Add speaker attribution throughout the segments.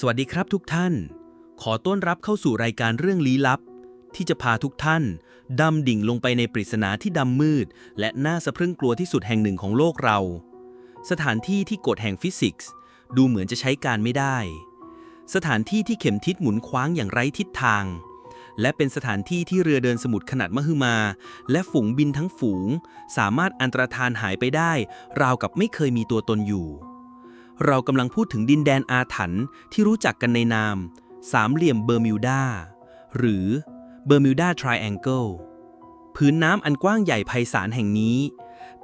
Speaker 1: สวัสดีครับทุกท่าน ขอต้อนรับเข้าสู่รายการเรื่องลี้ลับ ที่จะพาทุกท่าน ดำดิ่งลงไปในปริศนาที่ดำมืด และน่าสะพรึงกลัวที่สุดแห่งหนึ่งของโลกเรา สถานที่ที่กฎแห่งฟิสิกส์ ดูเหมือนจะใช้การไม่ได้ สถานที่ที่เข็มทิศหมุนคว้างอย่างไร้ทิศทาง และเป็นสถานที่ที่เรือเดินสมุทรขนาดมหึมา และฝูงบินทั้งฝูง สามารถอันตรธานหายไปได้ ราวกับไม่เคยมีตัวตนอยู่ เรากำลังพูดถึงดินแดนอาถรรพ์ที่รู้จักกันในนาม สามเหลี่ยมเบอร์มิวดา หรือเบอร์มิวดาทริแองเกิลพื้นน้ำอันกว้างใหญ่ไพศาลแห่งนี้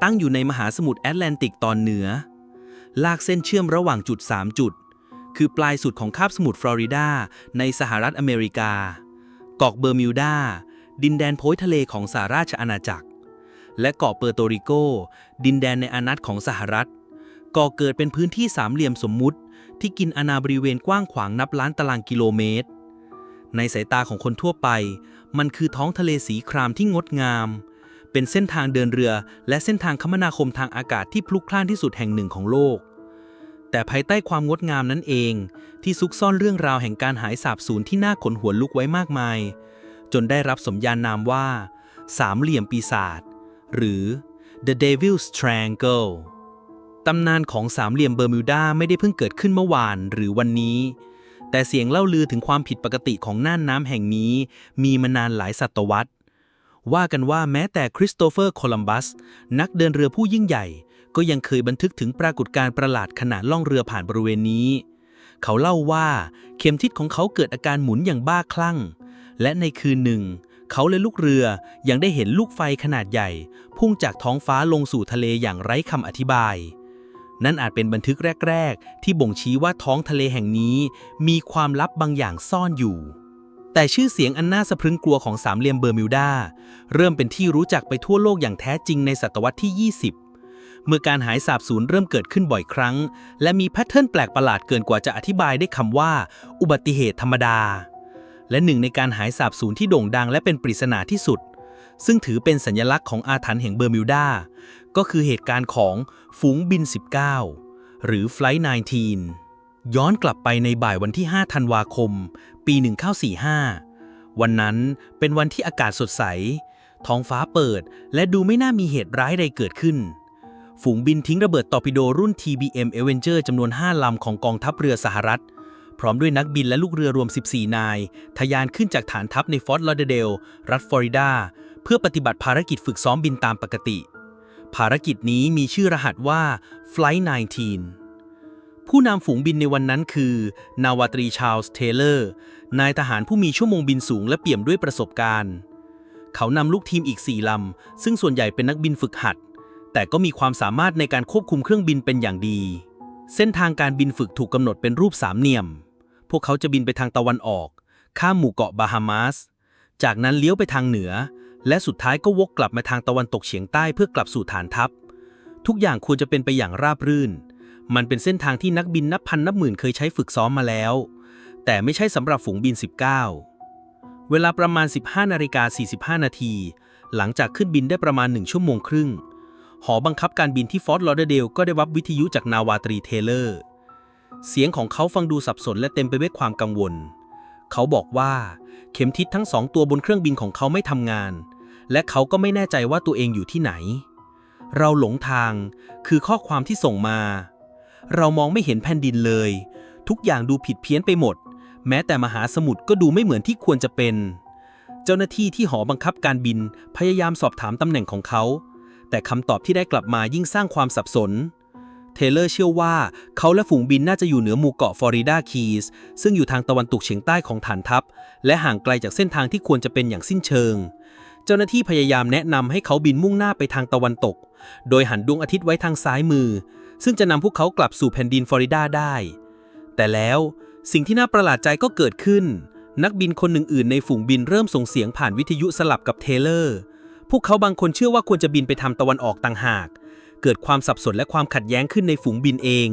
Speaker 1: ตั้งอยู่ในมหาสมุทรแอตแลนติกตอนเหนือ ลากเส้นเชื่อมระหว่างจุด 3 จุด คือปลายสุดของคาบสมุทรฟลอริดาในสหรัฐอเมริกาเกาะเบอร์มิวดา ดินแดนโพยทะเลของสหราชอาณาจักร และเกาะเปอร์โตริโก ดินแดนในอาณาของสหรัฐ ก่อเกิดเป็นพื้นที่สามเหลี่ยมสมมุติ ที่กินอาณาบริเวณกว้างขวางนับล้านตารางกิโลเมตร ในสายตาของคนทั่วไป มันคือท้องทะเลสีครามที่งดงาม เป็นเส้นทางเดินเรือ และเส้นทางคมนาคมทางอากาศที่พลุกพล่านที่สุดแห่งหนึ่งของโลก แต่ภายใต้ความงดงามนั้นเอง ที่ซุกซ่อนเรื่องราวแห่งการหายสาบสูญที่น่าขนหัวลุกไว้มากมาย จนได้รับสมญานามว่า สามเหลี่ยมปีศาจหรือ The Devil's Triangle ำนานของสามเหลี่ยมเบอร์มิวดาไม่ได้เพิ่งเกิดขึ้นเมื่อวานหรือวันนี้ แต่เสียงเล่าลือถึงความผิดปกติของน่านน้ำแห่งนี้ มีมานานหลายศตวรรษ ว่ากันว่าแม้แต่คริสโตเฟอร์โคลัมบัส นักเดินเรือผู้ยิ่งใหญ่ ก็ยังเคยบันทึกถึงปรากฏการณ์ประหลาดขณะล่องเรือผ่านบริเวณนี้ เขาเล่าว่าเข็มทิศของเขาเกิดอาการหมุนอย่างบ้าคลั่ง และในคืนหนึ่งเขาและลูกเรือยังได้เห็นลูกไฟขนาดใหญ่ พุ่งจากท้องฟ้าลงสู่ทะเลอย่างไร้คำอธิบาย นั่นอาจเป็นบันทึกแรก ๆ ที่บ่งชี้ว่าท้องทะเลแห่งนี้ มีความลับบางอย่างซ่อนอยู่ แต่ชื่อเสียงอันน่าสะพรึงกลัวของสามเหลี่ยมเบอร์มิวดา เริ่มเป็นที่รู้จักไปทั่วโลกอย่างแท้จริงในศตวรรษที่ 20 เมื่อการหายสาบสูญเริ่มเกิดขึ้นบ่อยครั้ง และมีแพทเทิร์นแปลกประหลาดเกินกว่าจะอธิบายได้คำว่า อุบัติเหตุธรรมดา และหนึ่งในการหายสาบสูญที่โด่งดังและเป็นปริศนาที่สุดซึ่งถือเป็นสัญลักษณ์ของอาถรรพ์แห่งเบอร์มิวดา ก็คือเหตุการณ์ของฝูงบิน 19 หรือ Flight 19 ย้อนกลับไปในบ่ายวันที่ 5 ธันวาคม ปี 1945 วันนั้นเป็นวันที่อากาศสดใส ท้องฟ้าเปิด และดูไม่น่ามีเหตุร้ายใดเกิดขึ้น ฝูงบินทิ้งระเบิดตอร์ปิโดรุ่น TBM Avenger จำนวน 5 ลำของกองทัพเรือสหรัฐพร้อมด้วยนักบินและลูกเรือรวม 14 นายทะยานขึ้นจากฐานทัพในฟอร์ตลอเดเดล รัฐฟลอริดา เพื่อปฏิบัติภารกิจฝึกซ้อมบินตามปกติ ภารกิจนี้มีชื่อรหัสว่า Flight 19 ผู้นำฝูงบินในวันนั้นคือ นาวาตรีชาลส์เทเลอร์ นายทหารผู้มีชั่วโมงบินสูงและเปี่ยมด้วยประสบการณ์ เขานำลูกทีมอีก4ลำ ซึ่งส่วนใหญ่เป็นนักบินฝึกหัด แต่ก็มีความสามารถในการควบคุมเครื่องบินเป็นอย่างดี เส้นทางการบินฝึกถูกกำหนดเป็นรูปสามเหลี่ยม พวกเขาจะบินไปทางตะวันออก ข้ามหมู่เกาะบาฮามาส จากนั้นเลี้ยวไปทางเหนือ และสุดท้ายก็วกกลับมาทางตะวันตกเฉียงใต้เพื่อกลับสู่ฐานทัพ ทุกอย่างควรจะเป็นไปอย่างราบรื่น มันเป็นเส้นทางที่นักบินนับพันนับหมื่นเคยใช้ฝึกซ้อมมาแล้ว แต่ไม่ใช่สำหรับฝูงบิน 19 เวลาประมาณ 15นาฬิกา45 นาที หลังจากขึ้นบินได้ประมาณ 1 ชั่วโมงครึ่ง หอบังคับการบินที่ฟอร์ตลอเดเดลก็ได้รับวิทยุจากนาวาตรีเทเลอร์ เสียงของเขาฟังดูสับสนและเต็มไปด้วยความกังวล เขาบอกว่า เข็มทิศทั้งสองตัวบนเครื่องบินของเขาไม่ทำงาน และเขาก็ไม่แน่ใจว่าตัวเองอยู่ที่ไหน เราหลงทางคือข้อความที่ส่งมา เรามองไม่เห็นแผ่นดินเลย ทุกอย่างดูผิดเพี้ยนไปหมด แม้แต่มหาสมุทรก็ดูไม่เหมือนที่ควรจะเป็น เจ้าหน้าที่ที่หอบังคับการบินพยายามสอบถามตำแหน่งของเขา แต่คำตอบที่ได้กลับมายิ่งสร้างความสับสนเทเลอร์เชื่อว่าเขาและฝูงบินน่าจะอยู่เหนือหมู่เกาะฟลอริดาคีสซึ่งอยู่ทางตะวันตกเฉียงใต้ของฐานทัพ และห่างไกลจากเส้นทางที่ควรจะเป็นอย่างสิ้นเชิง จ้าหน้าที่พยายามแนะนำให้เขาบินมุ่งหน้าไปทางตะวันตก โดยหันดวงอาทิตย์ไว้ทางซ้ายมือ ซึ่งจะนำพวกเขากลับสู่แผ่นดินฟลอริดาได้ แต่แล้วสิ่งที่น่าประหลาดใจก็เกิดขึ้น นักบินคนหนึ่งอื่นในฝูงบินเริ่มส่งเสียงผ่านวิทยุสลับกับเทเลอร์ พวกเขาบางคนเชื่อว่าควรจะบินไปทางตะวันออกต่างหาก เกิดความสับสนและความขัดแย้งขึ้นในฝูงบินเอง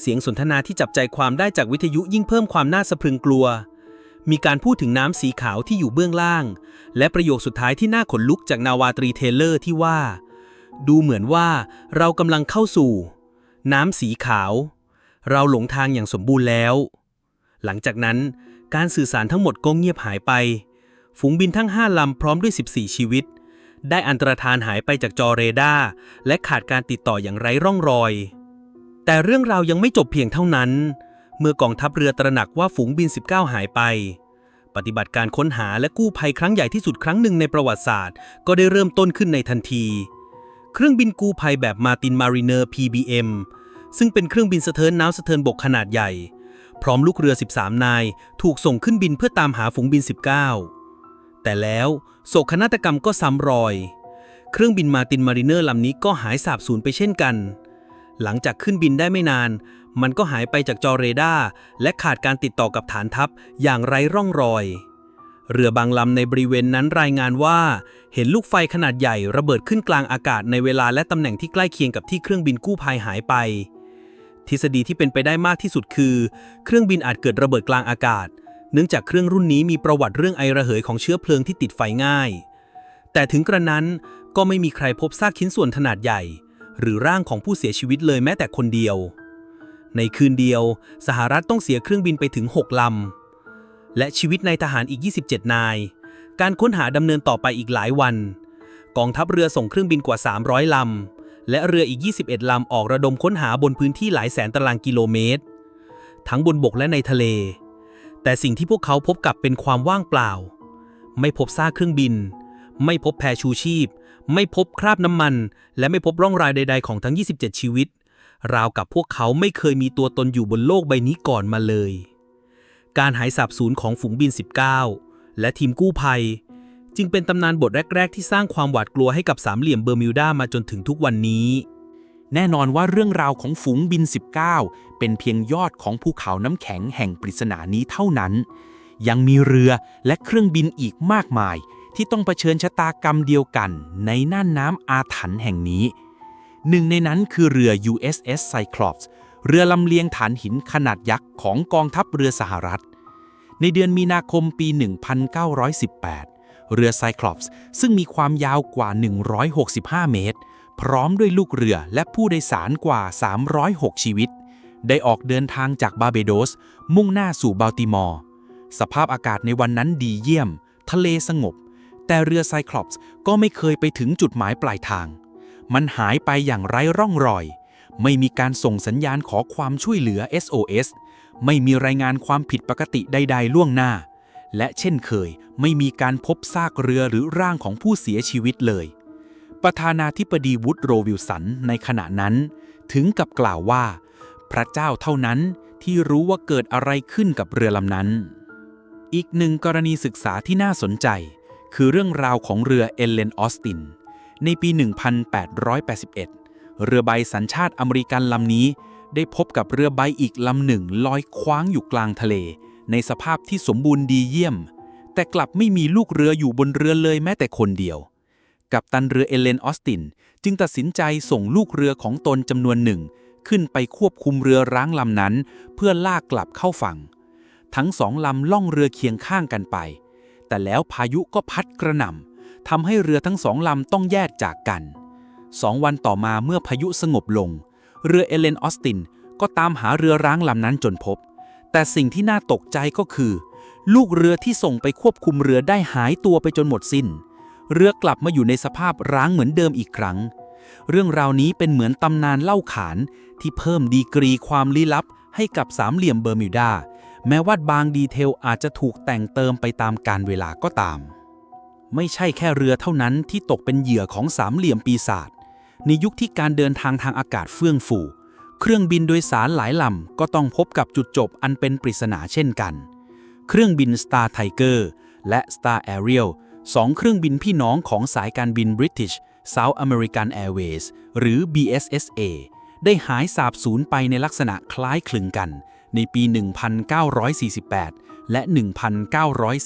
Speaker 1: เสียงสนทนาที่จับใจความได้จากวิทยุยิ่งเพิ่มความน่าสะพรึงกลัว มีการพูดถึงน้ำสีขาวที่อยู่เบื้องล่าง และประโยคสุดท้ายที่น่าขนลุกจากนาวาตรีเทเลอร์ที่ว่า ดูเหมือนว่าเรากำลังเข้าสู่ น้ำสีขาว เราหลงทางอย่างสมบูรณ์แล้ว
Speaker 2: หลังจากนั้นการสื่อสารทั้งหมดก็เงียบหายไป ฝูงบินทั้ง5ลำพร้อมด้วย 14 ชีวิต ได้อันตรธานหายไปจากจอเรดาร์และขาดการติดต่ออย่างไร้ร่องรอย แต่เรื่องราวยังไม่จบเพียงเท่านั้น เมื่อกองทัพเรือตระหนักว่าฝูงบิน 19 หายไป ปฏิบัติการค้นหาและกู้ภัยครั้งใหญ่ที่สุดครั้งหนึ่งในประวัติศาสตร์ ก็ได้เริ่มต้นขึ้นในทันที เครื่องบินกู้ภัยแบบมาตินมารีเนอร์ PBM ซึ่งเป็นเครื่องบินสะเทินน้ำสะเทินบกขนาดใหญ่ พร้อมลูกเรือ 13 นาย ถูกส่งขึ้นบินเพื่อตามหาฝูงบิน 19 แต่แล้วโศกนาฏกรรมก็ซ้ำรอย เครื่องบินมาตินมารีเนอร์ลำนี้ก็หายสาบสูญไปเช่นกัน หลังจากขึ้นบินได้ไม่นาน มันก็หายไปจากจอเรดาร์และขาดการติดต่อกับฐานทัพอย่างไร้ร่องรอย เรือบางลำในบริเวณนั้นรายงานว่า เห็นลูกไฟขนาดใหญ่ระเบิดขึ้นกลางอากาศในเวลาและตำแหน่งที่ใกล้เคียงกับที่เครื่องบินกู้ภัยหายไป ทฤษฎีที่เป็นไปได้มากที่สุดคือ เครื่องบินอาจเกิดระเบิดกลางอากาศ เนื่องจากเครื่องรุ่นนี้มีประวัติเรื่องไอระเหยของเชื้อเพลิงที่ติดไฟง่าย แต่ถึงกระนั้นก็ไม่มีใครพบซากชิ้นส่วนขนาดใหญ่ หรือร่างของผู้เสียชีวิตเลยแม้แต่คนเดียว ในคืนเดียว สหรัฐต้องเสียเครื่องบินไปถึง 6 ลำ และชีวิตนายทหารอีก 27 นาย การค้นหาดำเนินต่อไปอีกหลายวัน กองทัพเรือส่งเครื่องบินกว่า 300 ลำ และเรืออีก 21 ลำออกระดมค้นหาบนพื้นที่หลายแสนตารางกิโลเมตร ทั้งบนบกและในทะเล แต่สิ่งที่พวกเขาพบกับเป็นความว่างเปล่า ไม่พบซากเครื่องบิน ไม่พบแพชูชีพ ไม่พบคราบน้ำมัน และไม่พบร่องรอยใด ๆ ของทั้ง 27 ชีวิต ราวกับพวกเขาไม่เคยมีตัวตนอยู่บนโลกใบนี้ก่อนมาเลย การหายสาบสูญของฝูงบิน 19 และทีมกู้ภัย จึงเป็นตำนานบทแรก ๆ ที่สร้างความหวาดกลัวให้กับสามเหลี่ยมเบอร์มิวดามาจนถึงทุกวันนี้
Speaker 1: แน่นอนว่าเรื่องราวของฝูงบิน 19 เป็นเพียงยอดของภูเขาน้ำแข็งแห่งปริศนานี้เท่านั้น ยังมีเรือและเครื่องบินอีกมากมาย ที่ต้องเผชิญชะตากรรมเดียวกันในน่านน้ำอาถรรพ์แห่งนี้ หนึ่งในนั้นคือเรือ USS Cyclops เรือลำเลียงฐานหินขนาดยักษ์ของกองทัพเรือสหรัฐ ในเดือนมีนาคมปี 1918 เรือ Cyclops ซึ่งมีความยาวกว่า 165 เมตร พร้อมด้วยลูกเรือและผู้โดยสารกว่า 306 ชีวิต ได้ออกเดินทางจากบาเบโดส มุ่งหน้าสู่บัลติมอร์ สภาพอากาศในวันนั้นดีเยี่ยม ทะเลสงบ แต่เรือไซคลอปส์ก็ไม่เคยไปถึงจุดหมายปลายทาง มันหายไปอย่างไร้ร่องรอย ไม่มีการส่งสัญญาณขอความช่วยเหลือ SOS ไม่มีรายงานความผิดปกติใด ๆ ล่วงหน้า และเช่นเคย ไม่มีการพบซากเรือหรือร่างของผู้เสียชีวิตเลย ประธานาธิบดีวูดโรวิลสันในขณะนั้น ถึงกับกล่าวว่า พระเจ้าเท่านั้นที่รู้ว่าเกิดอะไรขึ้นกับเรือลำนั้น อีกหนึ่งกรณีศึกษาที่น่าสนใจ คือเรื่องราวของเรือเอเลนออสติน ในปี 1881 เรือใบสัญชาติอเมริกันลำนี้ ได้พบกับเรือใบอีกลำหนึ่งลอยคว้างอยู่กลางทะเล ในสภาพที่สมบูรณ์ดีเยี่ยม แต่กลับไม่มีลูกเรืออยู่บนเรือเลยแม้แต่คนเดียว กัปตันเรือเอเลนออสติน จึงตัดสินใจส่งลูกเรือของตนจำนวนหนึ่ง ขึ้นไปควบคุมเรือร้างลำนั้น เพื่อลากกลับเข้าฝั่ง ทั้งสองลำล่องเรือเคียงข้างกันไป แต่แล้วพายุก็พัดกระหน่ำ ทำให้เรือทั้งสองลำต้องแยกจากกันสองวันต่อมาเมื่อพายุสงบลง เรือเอเลนออสตินก็ตามหาเรือร้างลำนั้นจนพบ แต่สิ่งที่น่าตกใจก็คือ ลูกเรือที่ส่งไปควบคุมเรือได้หายตัวไปจนหมดสิ้น เรือกลับมาอยู่ในสภาพร้างเหมือนเดิมอีกครั้ง เรื่องราวนี้เป็นเหมือนตำนานเล่าขานที่เพิ่มดีกรีความลี้ลับให้กับสามเหลี่ยมเบอร์มิวดา แม้ว่าบางดีเทลอาจจะถูกแต่งเติมไปตามกาลเวลาก็ตาม ไม่ใช่แค่เรือเท่านั้นที่ตกเป็นเหยื่อของสามเหลี่ยมปีศาจในยุคที่การเดินทางทางอากาศเฟื่องฟู เครื่องบินโดยสารหลายลำก็ต้องพบกับจุดจบอันเป็นปริศนาเช่นกัน เครื่องบิน Star Tiger และ Star Ariel สองเครื่องบินพี่น้องของสายการบิน British South American Airways หรือ BSSA ได้หายสาบสูญไปในลักษณะคล้ายคลึงกัน ในปี 1948 และ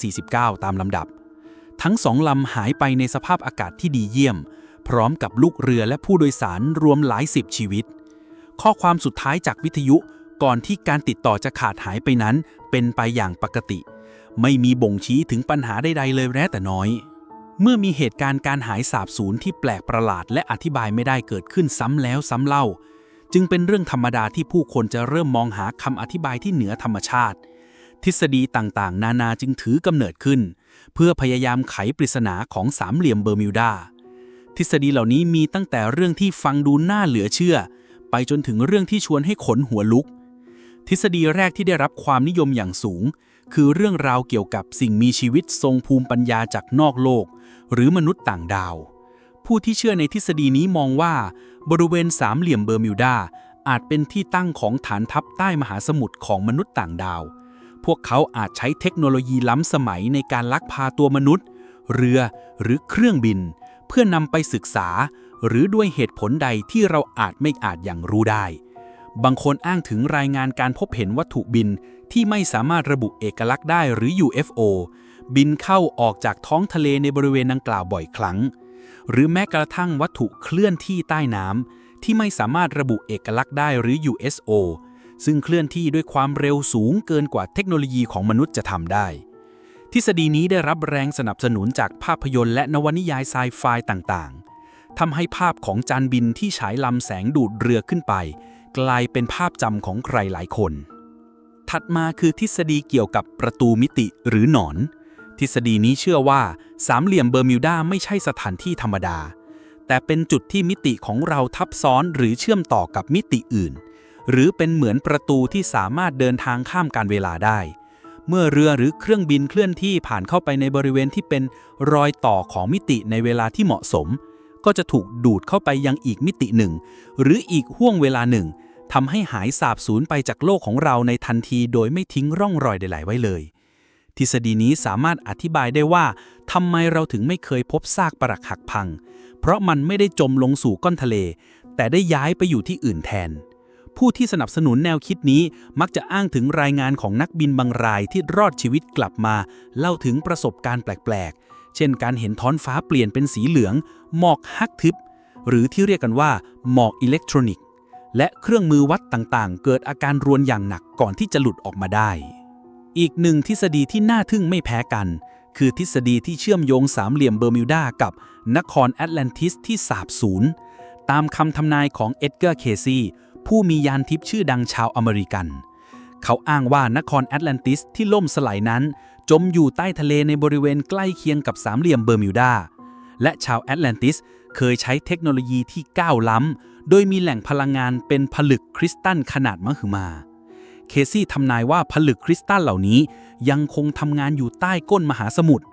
Speaker 1: 1949 ตามลำดับ ทั้งสองลำหายไปในสภาพอากาศที่ดีเยี่ยม พร้อมกับลูกเรือและผู้โดยสารรวมหลายสิบชีวิต ข้อความสุดท้ายจากวิทยุก่อนที่การติดต่อจะขาดหายไปนั้น เป็นไปอย่างปกติ ไม่มีบ่งชี้ถึงปัญหาใดๆเลยแม้แต่น้อย เมื่อมีเหตุการณ์การหายสาบสูญที่แปลกประหลาดและอธิบายไม่ได้เกิดขึ้นซ้ำแล้วซ้ำเล่า จึงเป็นเรื่องธรรมดาที่ผู้คนจะเริ่มมองหาคำอธิบายที่เหนือธรรมชาติ ทฤษฎีต่างๆ นานาจึงถือกำเนิดขึ้น เพื่อพยายามไขปริศนาของสามเหลี่ยมเบอร์มิวดา ทฤษฎีเหล่านี้มีตั้งแต่เรื่องที่ฟังดูน่าเหลือเชื่อ ไปจนถึงเรื่องที่ชวนให้ขนหัวลุก ทฤษฎีแรกที่ได้รับความนิยมอย่างสูง คือเรื่องราวเกี่ยวกับสิ่งมีชีวิตทรงภูมิปัญญาจากนอกโลก หรือมนุษย์ต่างดาว ผู้ที่เชื่อในทฤษฎีนี้มองว่า บริเวณสามเหลี่ยมเบอร์มิวดาอาจเป็นที่ตั้งของฐานทัพใต้มหาสมุทรของมนุษย์ต่างดาว พวกเขาอาจใช้เทคโนโลยีล้ำสมัยในการลักพาตัวมนุษย์ เรือหรือเครื่องบิน เพื่อนำไปศึกษา หรือด้วยเหตุผลใดที่เราอาจไม่อาจอย่างรู้ได้ บางคนอ้างถึงรายงานการพบเห็นวัตถุบินที่ไม่สามารถระบุเอกลักษณ์ได้หรือ UFO บินเข้าออกจากท้องทะเลในบริเวณดังกล่าวบ่อยครั้ง หรือแม้กระทั่งวัตถุเคลื่อนที่ใต้น้ำที่ไม่สามารถระบุเอกลักษณ์ได้หรือ USO ซึ่งเคลื่อนที่ด้วยความเร็วสูงเกินกว่าเทคโนโลยีของมนุษย์จะทำได้ ทฤษฎีนี้ได้รับแรงสนับสนุนจากภาพยนตร์และนวนิยายไซไฟต่างๆทำให้ภาพของจานบินที่ฉายลำแสงดูดเรือขึ้นไป กลายเป็นภาพจำของใครหลายคน ถัดมาคือทฤษฎีเกี่ยวกับประตูมิติหรือหนอน ทฤษฎีนี้เชื่อว่าสามเหลี่ยมเบอร์มิวดาไม่ใช่สถานที่ธรรมดาแต่เป็นจุดที่มิติของเราทับซ้อนหรือเชื่อมต่อกับมิติอื่น หรือเป็นเหมือนประตูที่สามารถเดินทางข้ามการเวลาได้ เมื่อเรือหรือเครื่องบินเคลื่อนที่ผ่านเข้าไปในบริเวณที่เป็นรอยต่อของมิติในเวลาที่เหมาะสม ก็จะถูกดูดเข้าไปยังอีกมิติหนึ่ง หรืออีกห่วงเวลาหนึ่งทำให้หายสาบสูญไปจากโลกของเราในทันทีโดยไม่ทิ้งร่องรอยใดๆไว้เลย ทฤษฎีนี้สามารถอธิบายได้ว่าทำไมเราถึงไม่เคยพบซากปรักหักพัง เพราะมันไม่ได้จมลงสู่ก้อนทะเล แต่ได้ย้ายไปอยู่ที่อื่นแทน ผู้ที่สนับสนุนแนวคิดนี้มักจะอ้างถึงรายงานของนักบินบางรายที่รอดชีวิตกลับมา เล่าถึงประสบการณ์แปลกๆ เช่นการเห็นท้อนฟ้าเปลี่ยนเป็นสีเหลือง หมอกฮักทึบ หรือที่เรียกกันว่า หมอกอิเล็กทรอนิกส์ และเครื่องมือวัดต่างๆ เกิดอาการรวนอย่างหนักก่อนที่จะหลุดออกมาได้ อีกหนึ่งทฤษฎีที่น่าทึ่งไม่แพ้กัน คือทฤษฎีที่เชื่อมโยงสามเหลี่ยมเบอร์มิวดากับนครแอตแลนติสที่สาบสูญตามคำทำนายของเอ็ดเกอร์เคซี ผู้มียานทิพย์ชื่อดังชาวอเมริกัน เขาอ้างว่านครแอตแลนติสที่ล่มสลายนั้น จมอยู่ใต้ทะเลในบริเวณใกล้เคียงกับสามเหลี่ยมเบอร์มิวดา และชาวแอตแลนติสเคยใช้เทคโนโลยีที่ก้าวล้ำ โดยมีแหล่งพลังงานเป็นผลึกคริสตัลขนาดมหึมา เคซี่ทำนายว่าผลึกคริสตัลเหล่านี้ ยังคงทำงานอยู่ใต้ก้นมหาสมุทร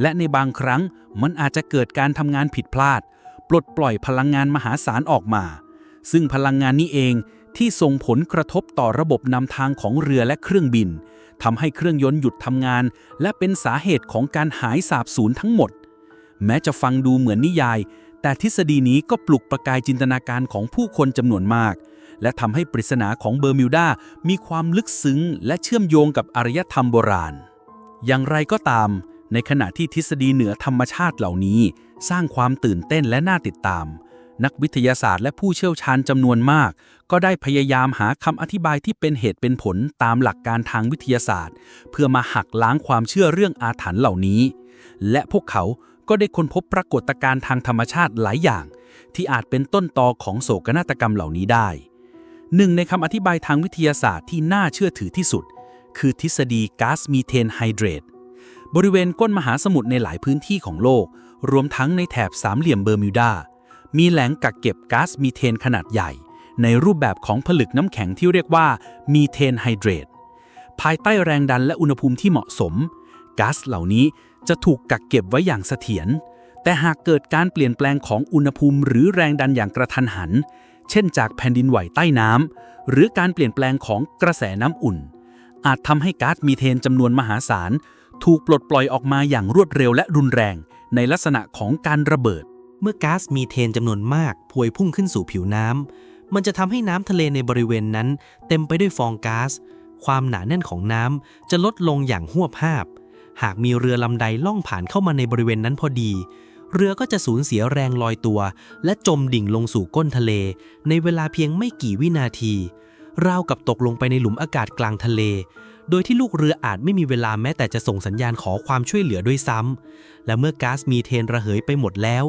Speaker 1: และในบางครั้งมันอาจจะเกิดการทำงานผิดพลาด ปลดปล่อยพลังงานมหาศาลออกมา ซึ่งพลังงานนี้เองที่ส่งผลกระทบต่อระบบนำทางของเรือและเครื่องบินทำให้เครื่องยนต์หยุดทำงาน และเป็นสาเหตุของการหายสาบสูญทั้งหมด แม้จะฟังดูเหมือนนิยาย แต่ทฤษฎีนี้ก็ปลุกประกายจินตนาการของผู้คนจำนวนมาก และทำให้ปริศนาของเบอร์มิวดา มีความลึกซึ้ง และเชื่อมโยงกับอารยธรรมโบราณ อย่างไรก็ตาม ในขณะที่ทฤษฎีเหนือธรรมชาติเหล่านี้ สร้างความตื่นเต้นและน่าติดตาม นักวิทยาศาสตร์และผู้เชี่ยวชาญจำนวนมาก ก็ได้พยายามหาคำอธิบายที่เป็นเหตุเป็นผลตามหลักการทางวิทยาศาสตร์ เพื่อมาหักล้างความเชื่อเรื่องอาถรรพ์เหล่านี้ และพวกเขาก็ได้ค้นพบปรากฏการณ์ทางธรรมชาติหลายอย่าง ที่อาจเป็นต้นตอของโศกนาฏกรรมเหล่านี้ได้หนึ่งในคำอธิบายทางวิทยาศาสตร์ที่น่าเชื่อถือที่สุด คือทฤษฎีก๊าซมีเทนไฮเดรตบริเวณก้นมหาสมุทรในหลายพื้นที่ของโลก รวมทั้งในแถบสามเหลี่ยมเบอร์มิวดา มีแหล่งกักเก็บก๊าซมีเทนขนาดใหญ่ ในรูปแบบของผลึกน้ำแข็งที่เรียกว่ามีเทนไฮเดรตภายใต้แรงดันและอุณหภูมิที่เหมาะสมก๊าซเหล่านี้จะถูกกักเก็บไว้อย่างเสถียรแต่หากเกิดการเปลี่ยนแปลงของอุณหภูมิ หรือแรงดันอย่างกระทันหัน เช่นจากแผ่นดินไหวใต้น้ำหรือการเปลี่ยนแปลงของกระแสน้ำอุ่น อาจทำให้ก๊าซมีเทนจำนวนมหาศาล ถูกปลดปล่อยออกมาอย่างรวดเร็วและรุนแรง ในลักษณะของการระเบิด
Speaker 3: เมื่อก๊าซมีเทนจำนวนมากพวยพุ่งขึ้นสู่ผิวน้ำ มันจะทำให้น้ำทะเลในบริเวณนั้น เต็มไปด้วยฟองก๊าซ ความหนาแน่นของน้ำจะลดลงอย่างหวบภาพ หากมีเรือลำใดล่องผ่านเข้ามาในบริเวณนั้นพอดี เรือก็จะสูญเสียแรงลอยตัว และจมดิ่งลงสู่ก้นทะเล ในเวลาเพียงไม่กี่วินาที ราวกับตกลงไปในหลุมอากาศกลางทะเล โดยที่ลูกเรืออาจไม่มีเวลาแม้แต่จะส่งสัญญาณขอความช่วยเหลือด้วยซ้ำ และเมื่อก๊าซมีเทนระเหยไปหมดแล้ว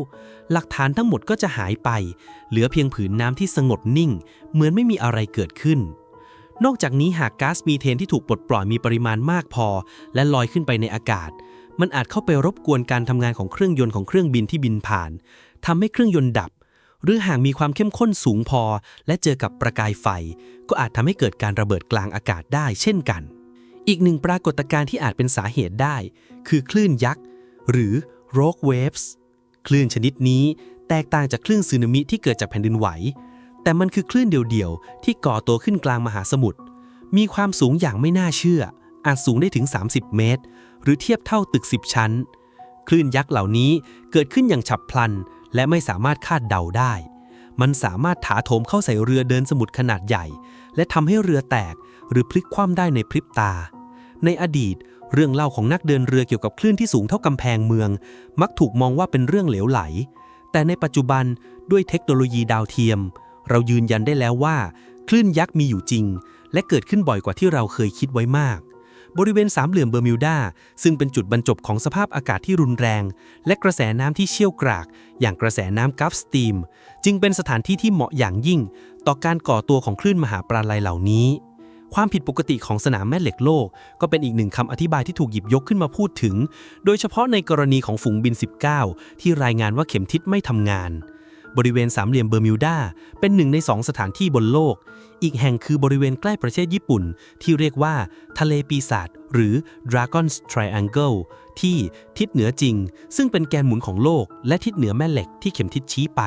Speaker 3: หลักฐานทั้งหมดก็จะหายไป เหลือเพียงผืนน้ำที่สงบนิ่ง เหมือนไม่มีอะไรเกิดขึ้น
Speaker 1: นอกจากนี้หากก๊าซมีเทนที่ถูกปลดปล่อยมีปริมาณมากพอ และลอยขึ้นไปในอากาศ มันอาจเข้าไปรบกวนการทำงานของเครื่องยนต์ของเครื่องบินที่บินผ่านทำให้เครื่องยนต์ดับหรือหากมีความเข้มข้นสูงพอ และเจอกับประกายไฟ ก็อาจทำให้เกิดการระเบิดกลางอากาศได้เช่นกัน อีกหนึ่งปรากฏการณ์ที่อาจเป็นสาเหตุได้ คือคลื่นยักษ์ หรือ rogue waves คลื่นชนิดนี้แตกต่างจากคลื่นสึนามิที่เกิดจากแผ่นดินไหว แต่มันคือคลื่นเดี่ยวๆ ที่ก่อตัวขึ้นกลางมหาสมุทร มีความสูงอย่างไม่น่าเชื่อ อาจสูงได้ถึง 30 เมตร หรือเทียบเท่าตึก 10 ชั้น คลื่นยักษ์เหล่านี้เกิดขึ้นอย่างฉับพลัน และไม่สามารถคาดเดาได้ มันสามารถถาโถมเข้าใส่เรือเดินสมุทรขนาดใหญ่ และทำให้เรือแตก หรือพลิกคว่ำได้ในพริบตา ในอดีต เรื่องเล่าของนักเดินเรือเกี่ยวกับคลื่นที่สูงเท่ากำแพงเมือง มักถูกมองว่าเป็นเรื่องเหลวไหล แต่ในปัจจุบันด้วยเทคโนโลยีดาวเทียม เรายืนยันได้แล้วว่า คลื่นยักษ์มีอยู่จริง และเกิดขึ้นบ่อยกว่าที่เราเคยคิดไว้มาก บริเวณสามเหลี่ยมเบอร์มิวดาซึ่งเป็นจุดบรรจบของสภาพอากาศที่รุนแรง และกระแสน้ำที่เชี่ยวกราก อย่างกระแสน้ำกัฟสตีม จึงเป็นสถานที่ที่เหมาะอย่างยิ่ง ต่อการก่อตัวของคลื่นมหาปราลัยเหล่านี้ ความผิดปกติของสนามแม่เหล็กโลก ก็เป็นอีกหนึ่งคำอธิบายที่ถูกหยิบยกขึ้นมาพูดถึง โดยเฉพาะในกรณีของฝูงบิน 19 ที่รายงานว่าเข็มทิศไม่ทำงาน บริเวณสามเหลี่ยมเบอร์มิวดาเป็นหนึ่งในสองสถานที่บนโลก อีกแห่งคือบริเวณใกล้ประเทศญี่ปุ่น ที่เรียกว่า ทะเลปีศาจหรือ Dragon's Triangle ที่ทิศเหนือจริง ซึ่งเป็นแกนหมุนของโลก และทิศเหนือแม่เหล็กที่เข็มทิศชี้ไป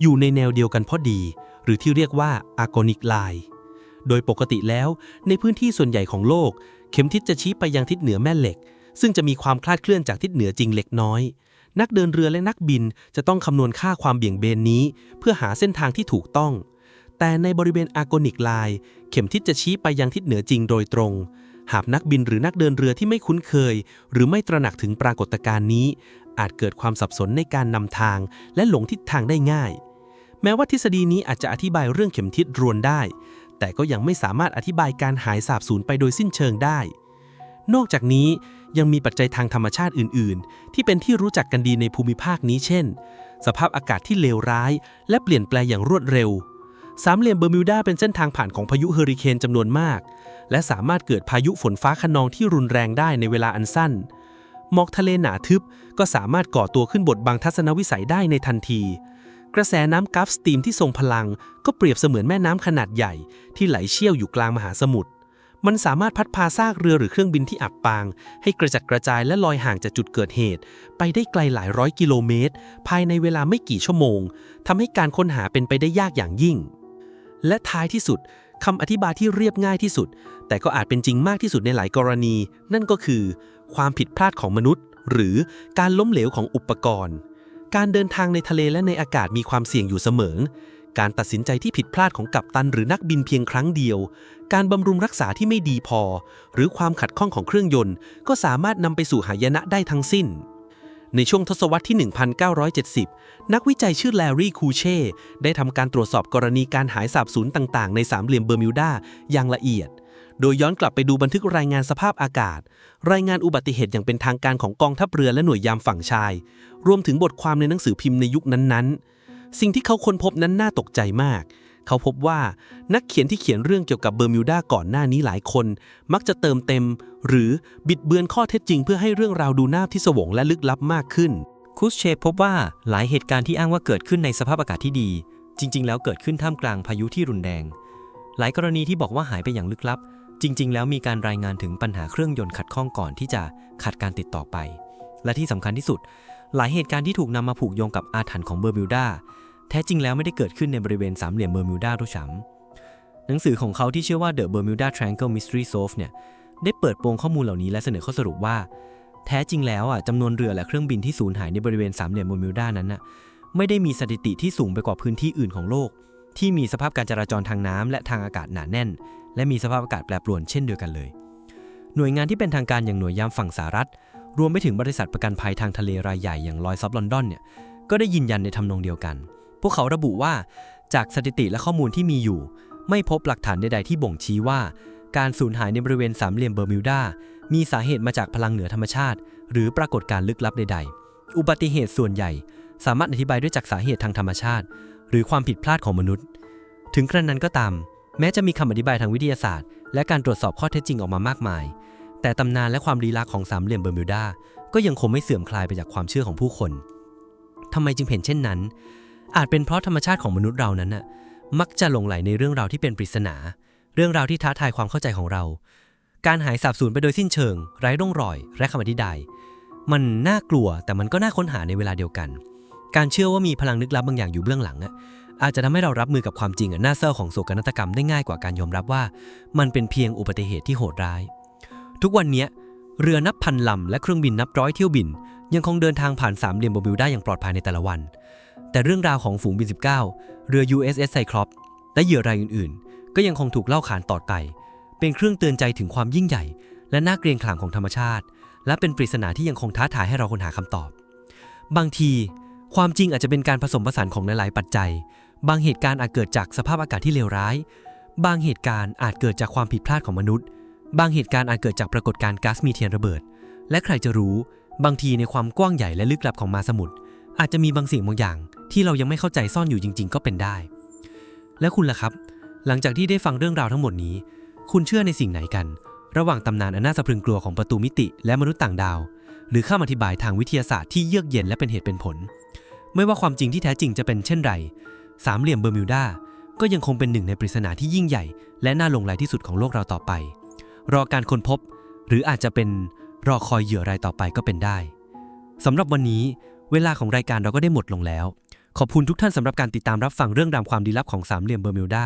Speaker 1: อยู่ในแนวเดียวกันพอดี หรือที่เรียกว่า Argonic Line โดยปกติแล้ว ในพื้นที่ส่วนใหญ่ของโลก เข็มทิศจะชี้ไปยังทิศเหนือแม่เหล็ก ซึ่งจะมีความคลาดเคลื่อนจากทิศเหนือจริงเล็กน้อย นักเดินเรือและนักบินจะต้องคำนวณค่าความเบี่ยงเบนนี้ เพื่อหาเส้นทางที่ถูกต้อง แต่ในบริเวณอาร์โกนิกไลน์เข็มทิศจะชี้ไปยังทิศเหนือจริงโดยตรง หากนักบินหรือนักเดินเรือที่ไม่คุ้นเคย หรือไม่ตระหนักถึงปรากฏการณ์นี้ อาจเกิดความสับสนในการนำทางและหลงทิศทางได้ง่ายแม้ว่าทฤษฎีนี้อาจจะอธิบายเรื่องเข็มทิศรวนได้ แต่ก็ยังไม่สามารถอธิบายการหายสาบสูญไปโดยสิ้นเชิงได้ นอกจากนี้ยังมีปัจจัยทางธรรมชาติอื่น ๆ ที่เป็นที่รู้จักกันดีในภูมิภาคนี้เช่น สภาพอากาศที่เลวร้าย และเปลี่ยนแปลงอย่างรวดเร็ว สามเหลี่ยมเบอร์มิวดาเป็นเส้นทางผ่านของพายุเฮอริเคนจำนวนมาก และสามารถเกิดพายุฝนฟ้าคะนองที่รุนแรงได้ในเวลาอันสั้น หมอกทะเลหนาทึบก็สามารถก่อตัวขึ้นบดบังทัศนวิสัยได้ในทันที กระแสน้ำกัฟสตีมที่ทรงพลัง ก็เปรียบเสมือนแม่น้ำขนาดใหญ่ ที่ไหลเชี่ยวอยู่กลางมหาสมุทร มันสามารถพัดพาซากเรือหรือเครื่องบินที่อับปาง ให้กระจัดกระจายและลอยห่างจากจุดเกิดเหตุ ไปได้ไกลหลายร้อยกิโลเมตร ภายในเวลาไม่กี่ชั่วโมงทำให้การค้นหาเป็นไปได้ยากอย่างยิ่ง และท้ายที่สุดคำอธิบายที่เรียบง่ายที่สุด แต่ก็อาจเป็นจริงมากที่สุดในหลายกรณี นั่นก็คือ ความผิดพลาดของมนุษย์ หรือการล้มเหลวของอุปกรณ์ การเดินทางในทะเลและในอากาศมีความเสี่ยงอยู่เสมอ การตัดสินใจที่ผิดพลาดของกัปตันหรือนักบินเพียงครั้งเดียว การบำรุงรักษาที่ไม่ดีพอ หรือความขัดข้องของเครื่องยนต์ ก็สามารถนำไปสู่หายนะได้ทั้งสิ้นในช่วงทศวรรษที่ 1970 นักวิจัยชื่อแลรี่คูเช่ ได้ทำการตรวจสอบกรณีการหายสาบสูญต่างๆ ในสามเหลี่ยมเบอร์มิวดาอย่างละเอียด โดยย้อนกลับไปดูบันทึกรายงานสภาพอากาศ รายงานอุบัติเหตุอย่างเป็นทางการของกองทัพเรือและหน่วยยามฝั่งชาย รวมถึงบทความในหนังสือพิมพ์ในยุคนั้นๆ สิ่งที่เขาค้นพบนั้นน่าตกใจมาก เขาพบว่านักเขียนที่เขียนเรื่องเกี่ยวกับเบอร์มิวดาก่อนหน้านี้หลายคน มักจะเติมเต็ม หรือบิดเบือนข้อเท็จจริง เพื่อให้เรื่องราวดูน่าพิศวงและลึกลับมากขึ้น
Speaker 4: คุสเชพบว่าหลายเหตุการณ์ที่อ้างว่าเกิดขึ้นในสภาพอากาศที่ดี จริง ๆ แล้วเกิดขึ้นท่ามกลางพายุที่รุนแรง หลายกรณีที่บอกว่าหายไปอย่างลึกลับ จริง ๆ แล้วมีการรายงานถึงปัญหาเครื่องยนต์ขัดข้องก่อนที่จะขาดการติดต่อไป และที่สำคัญที่สุด หลายเหตุการณ์ที่ถูกนำมาผูกโยงกับอาถรรพ์ของเบอร์มิวดาแท้จริงแล้วไม่ได้เกิดขึ้นในบริเวณสามเหลี่ยมเบอร์มิวดาด้วยซ้ำหนังสือของเขาที่ชื่อว่า The Bermuda Triangle Mystery Solved เนี่ยได้เปิดโปงข้อมูลเหล่านี้และเสนอข้อสรุปว่า แท้จริงแล้วอะจำนวนเรือและเครื่องบินที่สูญหายในบริเวณสามเหลี่ยมเบอร์มิวดานั้นน่ะไม่ได้มีสถิติที่สูงไปกว่าพื้นที่อื่นของโลก ที่มีสภาพการจราจรทางน้ำและทางอากาศหนาแน่น และมีสภาพอากาศแปรปรวนเช่นเดียวกันเลย หน่วยงานที่เป็นทางการอย่างหน่วยยามฝั่งสหรัฐ รวมไปถึงบริษัทประกันภัยทางทะเลรายใหญ่อย่างลอยซับลอนดอนเนี่ยก็ได้ยืนยันในทำนองเดียวกัน พวกเขาระบุว่าจากสถิติและข้อมูลที่มีอยู่ ไม่พบหลักฐานใดๆที่บ่งชี้ว่า การสูญหายในบริเวณสามเหลี่ยมเบอร์มิวดา มีสาเหตุมาจากพลังเหนือธรรมชาติ หรือปรากฏการลึกลับใด ๆ อุบัติเหตุส่วนใหญ่ สามารถอธิบายด้วยจากสาเหตุทางธรรมชาติ หรือความผิดพลาดของมนุษย์ ถึงกระนั้นก็ตาม แม้จะมีคำอธิบายทางวิทยาศาสตร์ และการตรวจสอบข้อเท็จจริงออกมามากมาย แต่ตำนานและความลี้ลับของสามเหลี่ยมเบอร์มิวดาก็ยังคงไม่เสื่อมคลายไปจากความเชื่อของผู้คนทำไมจึงเห็นเช่นนั้น อาจเป็นเพราะธรรมชาติของมนุษย์เรานั้นน่ะมักจะหลงไหลในเรื่องราวที่เป็นปริศนา เรื่องราวที่ท้าทายความเข้าใจของเรา การหายสาบสูญไปโดยสิ้นเชิง ไร้ร่องรอยและคำอธิบายมันน่ากลัวแต่มันก็น่าค้นหาในเวลาเดียวกัน การเชื่อว่ามีพลังลึกลับบางอย่างอยู่เบื้องหลังอะ อาจจะทำให้เรารับมือกับความจริงอันน่าเศร้าของโศกนาฏกรรมได้ง่ายกว่าการยอมรับว่า มันเป็นเพียงอุบัติเหตุที่โหดร้าย ทุกวันนี้เรือนับพันลำและเครื่องบินนับร้อยเที่ยวบิน ยังคงเดินทางผ่านสามเหลี่ยมเบอร์มิวได้อย่างปลอดภัยในแต่ละวัน แต่เรื่องราวของฝูงบิน 19 เรือ USS Cyclops และเหยื่อรายอื่นๆ ก็ยังคงถูกเล่าขานต่อไป เป็นเครื่องเตือนใจถึงความยิ่งใหญ่ และน่าเกรงขามของธรรมชาติ และเป็นปริศนาที่ยังคงท้าทายให้เราค้นหาคำตอบบางที ความจริงอาจจะเป็นการผสมผสานของหลายๆปัจจัย บางเหตุการณ์อาจเกิดจากสภาพอากาศที่เลวร้าย บางเหตุการณ์อาจเกิดจากความผิดพลาดของมนุษย์ บางเหตุการณ์อาจเกิดจากปรากฏการณ์ก๊าซมีเทียนระเบิด และใครจะรู้ บางทีในความกว้างใหญ่และลึกลับของมหาสมุทรอาจจะมีบางสิ่งบางอย่าง ที่เรายังไม่เข้าใจซ่อนอยู่จริง ๆ ก็เป็นได้ แล้วคุณล่ะครับ หลังจากที่ได้ฟังเรื่องราวทั้งหมดนี้ คุณเชื่อในสิ่งไหนกัน ระหว่างตำนานอันน่าสะพรึงกลัวของประตูมิติ และมนุษย์ต่างดาว หรือคำอธิบายทางวิทยาศาสตร์ที่เยือกเย็นและเป็นเหตุเป็นผล ไม่ว่าความจริงที่แท้จริงจะเป็นเช่นไร สามเหลี่ยมเบอร์มิวดาก็ยังคงเป็นหนึ่งในปริศนาที่ยิ่งใหญ่ และน่าลงไหลที่สุดของโลกเราต่อไป รอการค้นพบ หรืออาจจะเป็นรอคอยเหยื่อรายต่อไปก็เป็นได้สำหรับวันนี้ เวลาของรายการเราก็ได้หมดลงแล้ว ขอบคุณทุกท่านสำหรับการติดตามรับฟังเรื่องราวความลี้ลับของสามเหลี่ยมเบอร์มิวดา